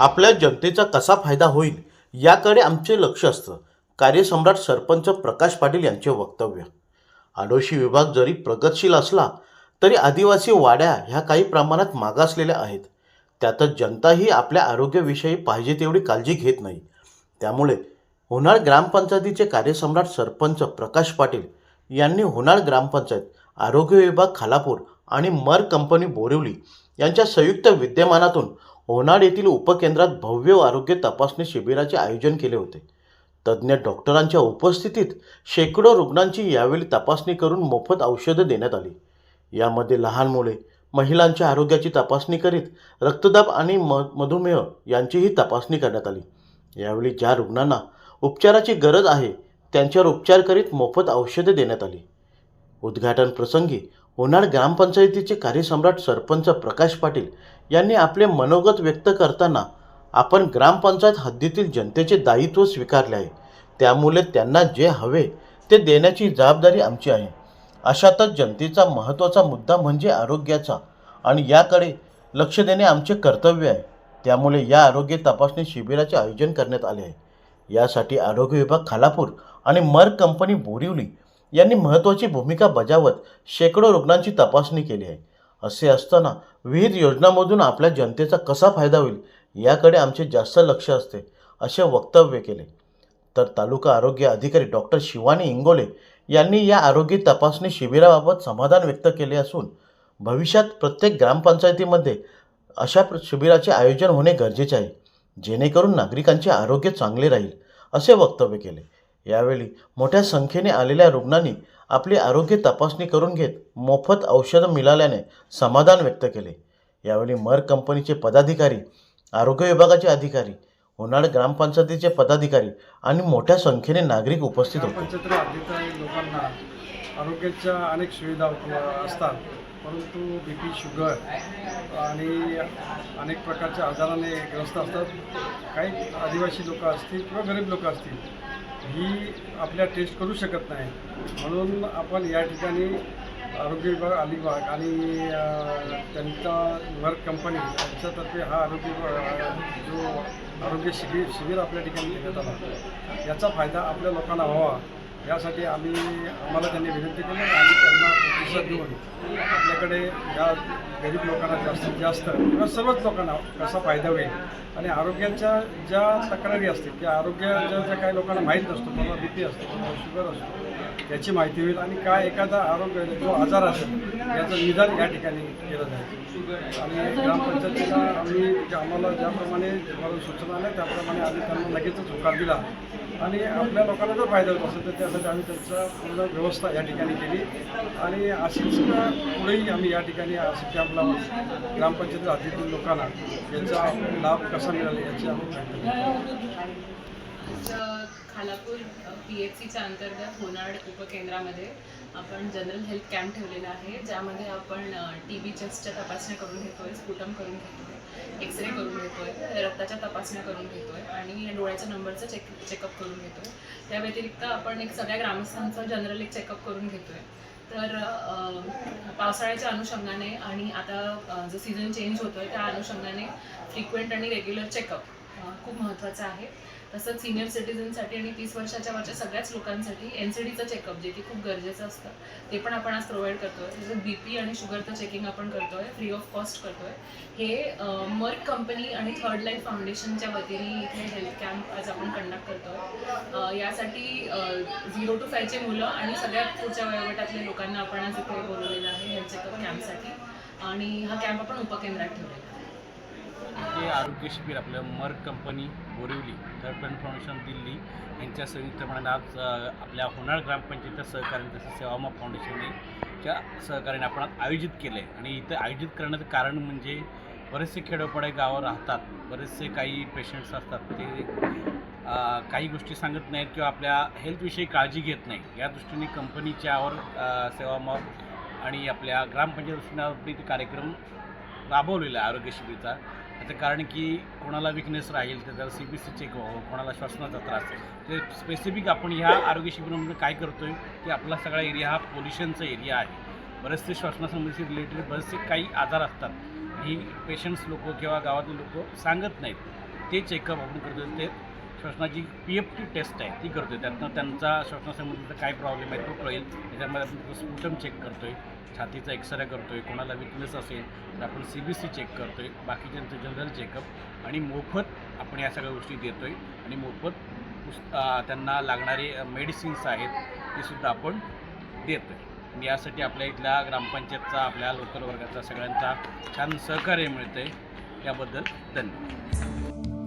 आपल्या जनतेचा कसा फायदा होईल याकडे आमचे लक्ष असतं. कार्यसम्राट सरपंच प्रकाश पाटील यांचे वक्तव्य. आडोशी विभाग जरी प्रगतशील असला तरी आदिवासी वाड्या ह्या काही प्रमाणात मागासलेल्या आहेत. त्यातच जनताही आपल्या आरोग्याविषयी पाहिजे तेवढी काळजी घेत नाही. त्यामुळे होनाळ ग्रामपंचायतीचे कार्यसम्राट सरपंच प्रकाश पाटील यांनी होणार ग्रामपंचायत आरोग्य विभाग खालापूर आणि मर कंपनी बोरिवली यांच्या संयुक्त विद्यमानातून होनाड येथील उपकेंद्रात भव्य आरोग्य तपासणी शिबिराचे आयोजन केले होते. तज्ज्ञ डॉक्टरांच्या उपस्थितीत शेकडो रुग्णांची यावेळी तपासणी करून मोफत औषधं देण्यात आली. यामध्ये लहान मुले महिलांच्या आरोग्याची तपासणी करीत रक्तदाब आणि म मधुमेह यांचीही तपासणी करण्यात आली. यावेळी ज्या रुग्णांना उपचाराची गरज आहे त्यांच्यावर उपचार करीत मोफत औषधे देण्यात आली. उद्घाटन प्रसंगी होणार ग्रामपंचायतीचे कार्यसम्राट सरपंच प्रकाश पाटील यांनी आपले मनोगत व्यक्त करताना आपण ग्रामपंचायत हद्दीतील जनतेचे दायित्व स्वीकारले आहे. त्यामुळे त्यांना जे हवे ते देण्याची जबाबदारी आमची आहे. अशातच जनतेचा महत्त्वाचा मुद्दा म्हणजे आरोग्याचा आणि याकडे लक्ष देणे आमचे कर्तव्य आहे. त्यामुळे या आरोग्य तपासणी शिबिराचे आयोजन करण्यात आले आहे. यासाठी आरोग्य विभाग खालापूर आणि मर कंपनी बोरिवली यांनी महत्त्वाची भूमिका बजावत शेकडो रुग्णांची तपासणी केली आहे. असे असताना विविध योजनांमधून आपल्या जनतेचा कसा फायदा होईल याकडे आमचे जास्त लक्ष असते असे वक्तव्य केले. तर तालुका आरोग्य अधिकारी डॉक्टर शिवानी इंगोले यांनी या आरोग्य तपासणी शिबिराबाबत समाधान व्यक्त केले असून भविष्यात प्रत्येक ग्रामपंचायतीमध्ये अशा प्र- शिबिराचे आयोजन होणे गरजेचे आहे जेणेकरून नागरिकांचे आरोग्य चांगले राहील असे वक्तव्य केले. यावेळी मोठ्या संख्येने आलेल्या रुग्णांनी आपली आरोग्य तपासणी करून घेत मोफत औषधं मिळाल्याने समाधान व्यक्त केले. यावेळी मर कंपनीचे पदाधिकारी आरोग्य विभागाचे अधिकारी होनाड ग्रामपंचायतीचे पदाधिकारी आणि मोठ्या संख्येने नागरिक उपस्थित होते. लोकांना आरोग्याच्या अनेक सुविधा असतात परंतु बी पी शुगर आणि अनेक प्रकारच्या आजाराने ग्रस्त असतात. काही आदिवासी लोक असतील किंवा गरीब लोक असतील ही आपल्या टेस्ट करू शकत नाही. म्हणून आपण या ठिकाणी आरोग्य विभाग अलिबाग आणि त्यांचा वर्क कंपनी यांच्यातर्फे हा आरोग्य विभाग- जो आरोग्य शिबिर शिबिर आपल्या ठिकाणी घेण्यात आला. याचा फायदा आपल्या लोकांना व्हावा. यासाठी आम्ही आम्हाला त्यांनी विनंती केली आणि त्यांना प्रतिसाद देऊन आपल्याकडे या गरीब लोकांना जास्तीत जास्त किंवा सर्वच लोकांना कसा फायदा होईल आणि आरोग्याच्या ज्या तक्रारी असतील त्या आरोग्याच्या ज्या काही लोकांना माहीत नसतो कोणाला बी पी असतो कोणाला शुगर असतो याची माहिती होईल आणि काय एखादा आरोग्य जो आजार असेल याचं निदान या ठिकाणी केलं जाईल. आणि ग्रामपंचायतीला आम्ही जे आम्हाला ज्याप्रमाणे सूचना आल्या त्याप्रमाणे आम्ही त्यांना लगेचच होकार दिला. आणि आपल्या लोकांना जर फायदा होत असेल तर त्यासाठी आम्ही त्यांचा पूर्ण व्यवस्था या ठिकाणी केली. आणि अशीच पुढेही आम्ही या ठिकाणी असे कॅम्पला ग्रामपंचायत हद्दीतील लोकांना याचा लाभ कसा मिळाला याची आम्ही खालापूर पी एच सीच्या अंतर्गत होनाड उपकेंद्रामध्ये आपण जनरल हेल्थ कॅम्प ठेवलेला आहे ज्यामध्ये आपण टी बी चेस्टच्या तपासण्या करून घेतोय स्फुटम करून घेतोय एक्सरे करून घेतोय रक्ताच्या तपासण्या करून घेतोय आणि डोळ्याच्या नंबरचं चेक चेकअप करून घेतोय. त्या व्यतिरिक्त आपण एक सगळ्या ग्रामस्थांचं जनरल एक चेकअप करून घेतोय. तर पावसाळ्याच्या अनुषंगाने आणि आता जो सीझन चेंज होतोय त्या अनुषंगाने फ्रिक्वेंट आणि रेग्युलर चेकअप खूप महत्त्वाचं आहे. तसंच सिनियर सिटीजनसाठी आणि तीस वर्षाच्या वरच्या सगळ्याच लोकांसाठी एन सी डीचं चेकअप जे की खूप गरजेचं असतं. ते पण आपण आज प्रोव्हाइड करतोय. तसंच बी पी आणि शुगरचं चेकिंग आपण करतोय फ्री ऑफ कॉस्ट करतोय. हे मर्क कंपनी आणि थर्ड लाईफ फाउंडेशनच्या वतीने इथे हेल्थ कॅम्प आज आपण कंडक्ट करतोय. यासाठी झिरो टू फायचे मुलं आणि सगळ्यात पुढच्या वयोगटातल्या लोकांना आपण आज इथे बोलवलेलं आहे हेल्थ चेकअप कॅम्पसाठी आणि हा कॅम्प आपण उपकेंद्रात ठेवलेला आहे. आरोग्य शिबिर आपलं Merck company Borivali third plan foundation Delhi यांच्या संयुक्त प्रमाणात आज आपल्या होणार ग्रामपंचायतच्या सहकार्याने तसंच सेवामा फाउंडेशनने च्या सहकार्याने आपण आयोजित केलं आहे आणि इथं आयोजित करण्याचं कारण म्हणजे बरेचसे खेडोपाडे गावं राहतात बरेचसे काही पेशंट्स असतात ते काही गोष्टी सांगत नाहीत किंवा आपल्या हेल्थविषयी काळजी घेत नाही. या दृष्टीने कंपनीच्यावर अ, सेवामा आणि आपल्या ग्रामपंचायत दृष्टीने ते कार्यक्रम राबवलेला आहे आरोग्य शिबिरचा. त्याचं कारण की कोणाला विकनेस राहील तर त्याला सी बी सी चेक व्हावं कोणाला श्वसनाचा त्रास ते स्पेसिफिक आपण ह्या आरोग्य शिबिरामध्ये काय करतो आहे की आपला सगळा एरिया हा पोल्युशनचा एरिया आहे. बरेचसे श्वसनासंबंधीचे रिलेटेड बरेचसे काही आजार असतात. ही पेशंट्स लोक किंवा गावातील लोक सांगत नाहीत. ते चेकअप आपण करतो ते श्वसनाची पी एफ टी टेस्ट आहे ती करतो आहे त्यातनं त्यांचा श्वसनासंबंधीचा काय प्रॉब्लेम आहे तो कळेल. त्याच्यामध्ये आपण स्पुटम चेक करतो आहे छातीचा एक्सरे करतो आहे कोणाला विकनेस असेल तर आपण सी बी सी चेक करतो आहे बाकीच्यांचं जनरल चेकअप आणि मोफत आपण या सगळ्या गोष्टी देतो आहे आणि मोफत त्यांना लागणारे मेडिसिन्स आहेत ते सुद्धा आपण देतो आहे यासाठी आपल्या इथल्या ग्रामपंचायतचा आपल्या लोकल वर्गाचा सगळ्यांचा छान सहकार्य मिळतं आहे त्याबद्दल धन्यवाद.